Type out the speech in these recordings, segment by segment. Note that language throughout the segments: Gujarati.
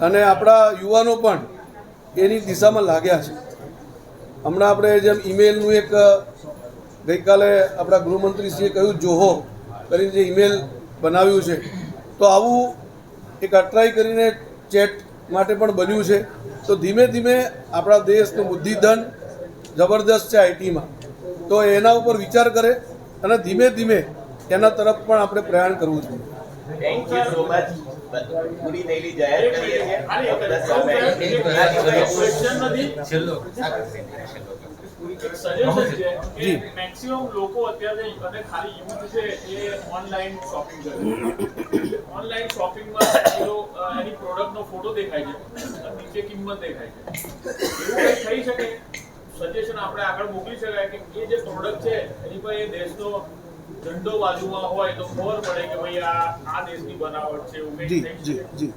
અને આપણા યુવાનો પણ એની દિશામાં લાગ્યા છે. હમણાં આપણે જેમ ઈમેલનું એક ગઈકાલે આપણા ગૃહમંત્રીશ્રીએ કહ્યું, જોહો કરીને જે ઈમેલ બનાવ્યું છે, તો આવું એક અટ્રાય કરીને ચેટ માટે પણ બન્યું છે. તો ધીમે ધીમે આપણા દેશનું બુદ્ધિધન જબરદસ્ત છે આઈટીમાં. તો એના ઉપર વિચાર કરે અને ધીમે ધીમે એના તરફ પણ આપણે પ્રયાણ કરવું જોઈએ. થેન્ક યુ સો મચ પૂરી થયેલી જાહેર કરીએ છીએ મેક્સિમમ લોકો અત્યારે અને ખાલી યુથ છે એ ઓનલાઈન શોપિંગ કરે છે. ઓનલાઈન શોપિંગમાં એની પ્રોડક્ટનો ફોટો દેખાય છે નીચે કિંમત દેખાય છે. એવું કંઈ થઈ શકે? સજેશન આપણે આગળ મોકલી શકાય કે એ જે પ્રોડક્ટ છે એની પર એ દેશનો ઝંડો બાજુમાં હોય તો ખબર પડે કે ભાઈ આ આ દેશની બનાવટ છે એવું જી જી જી.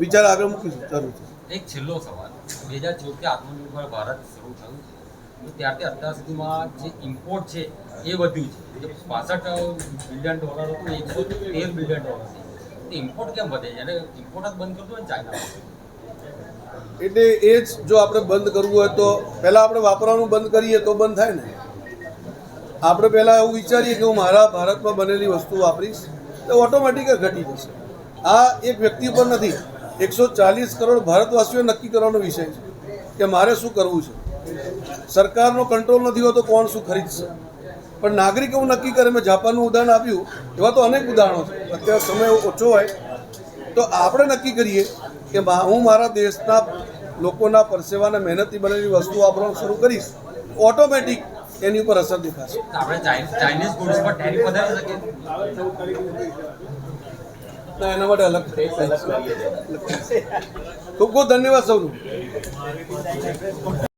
વિચાર આગળ મૂકીશું જરૂર એક છેલ્લો સવાલ. બે હજાર ચૌદથી આત્મનિર્ભર ભારત શરૂ થયું છે. ત્યારથી અત્યાર સુધીમાં જે ઇમ્પોર્ટ છે એ વધ્યું છે. જે પાસઠ બિલિયન ડોલર હતું એકસો તેર બિલિયન ડોલર છે. તો ઇમ્પોર્ટ કેમ વધે છે? ઇમ્પોર્ટ જ બંધ કરતું ને ચાઇના એટલે એ જ જો આપણે બંધ કરવું હોય તો પહેલાં આપણે વાપરવાનું બંધ કરીએ તો બંધ થાય ને. આપણે પહેલાં એવું વિચારીએ કે હું મારા ભારતમાં બનેલી વસ્તુ વાપરીશ તો ઓટોમેટિક ઘટી જશે. આ એક વ્યક્તિ પર નથી, એકસો ચાલીસ કરોડ ભારતવાસીઓ નક્કી કરવાનો વિષય છે કે મારે શું કરવું છે. સરકારનો કંટ્રોલ નથી હોતો કોણ શું ખરીદશે. પણ નાગરિક એવું નક્કી કરે, મેં જાપાનનું ઉદાહરણ આપ્યું, એવા તો અનેક ઉદાહરણો છે. અત્યારે સમય ઓછો હોય. તો આપણે નક્કી કરીએ કે હું મારા દેશના લોકોના પરસેવાના મહેનતથી બનેલી વસ્તુ વાપરવાનું શરૂ કરીશ. ઓટોમેટિક એની ઉપર અસર દેખાશે. આપણે ચાઇનીઝ ગુડ્સ પર ટેરિફ વધારી શકીએ? ના એના માટે અલગ અલગ ખૂબ ખૂબ ધન્યવાદ સૌનું.